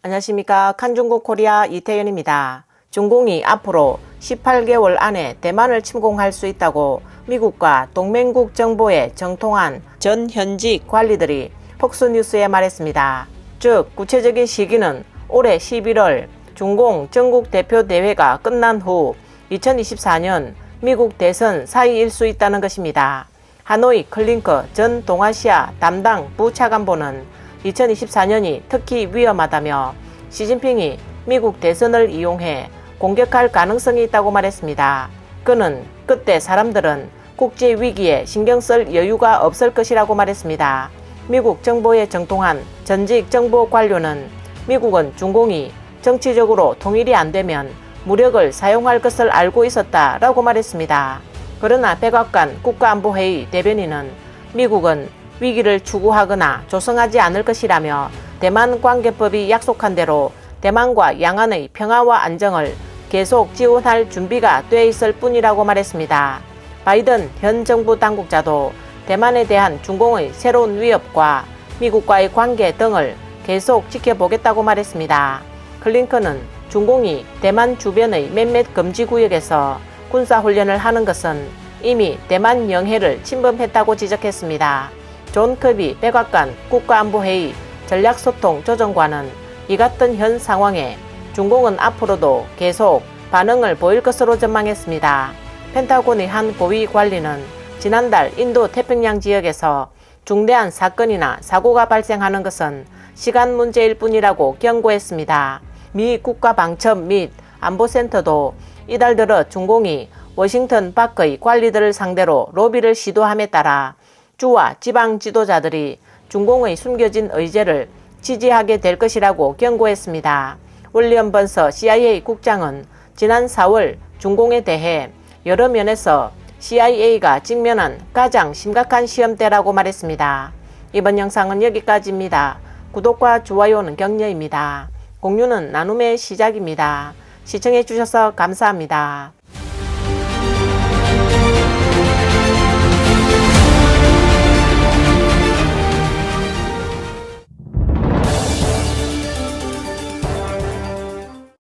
안녕하십니까. 칸중국 코리아 이태현입니다. 중공이 앞으로 18개월 안에 대만을 침공할 수 있다고 미국과 동맹국 정보에 정통한 전 현직 관리들이 폭스뉴스에 말했습니다. 즉, 구체적인 시기는 올해 11월 중공 전국 대표 대회가 끝난 후 2024년 미국 대선 사이일 수 있다는 것입니다. 하노이 클링크 전 동아시아 담당 부차관보는 2024년이 특히 위험하다며 시진핑이 미국 대선을 이용해 공격할 가능성이 있다고 말했습니다. 그는 그때 사람들은 국제 위기에 신경 쓸 여유가 없을 것이라고 말했습니다. 미국 정보에 정통한 전직 정보 관료는 미국은 중공이 정치적으로 통일이 안 되면 무력을 사용할 것을 알고 있었다라고 말했습니다. 그러나 백악관 국가안보회의 대변인은 미국은 위기를 추구하거나 조성하지 않을 것이라며 대만 관계법이 약속한 대로 대만과 양안의 평화와 안정을 계속 지원할 준비가 돼 있을 뿐이라고 말했습니다. 바이든 현 정부 당국자도 대만에 대한 중공의 새로운 위협과 미국과의 관계 등을 계속 지켜보겠다고 말했습니다. 클링컨은 중공이 대만 주변의 몇몇 금지 구역에서 군사훈련을 하는 것은 이미 대만 영해를 침범했다고 지적했습니다. 존 커비 백악관 국가안보회의 전략소통 조정관은 이 같은 현 상황에 중공은 앞으로도 계속 반응을 보일 것으로 전망했습니다. 펜타곤의 한 고위 관리는 지난달 인도 태평양 지역에서 중대한 사건이나 사고가 발생하는 것은 시간 문제일 뿐이라고 경고했습니다. 미 국가방첩 및 안보센터도 이달 들어 중공이 워싱턴 밖의 관리들을 상대로 로비를 시도함에 따라 주와 지방 지도자들이 중공의 숨겨진 의제를 지지하게 될 것이라고 경고했습니다. 윌리엄 번서 CIA 국장은 지난 4월 중공에 대해 여러 면에서 CIA가 직면한 가장 심각한 시험대라고 말했습니다. 이번 영상은 여기까지입니다. 구독과 좋아요는 격려입니다. 공유는 나눔의 시작입니다. 시청해 주셔서 감사합니다.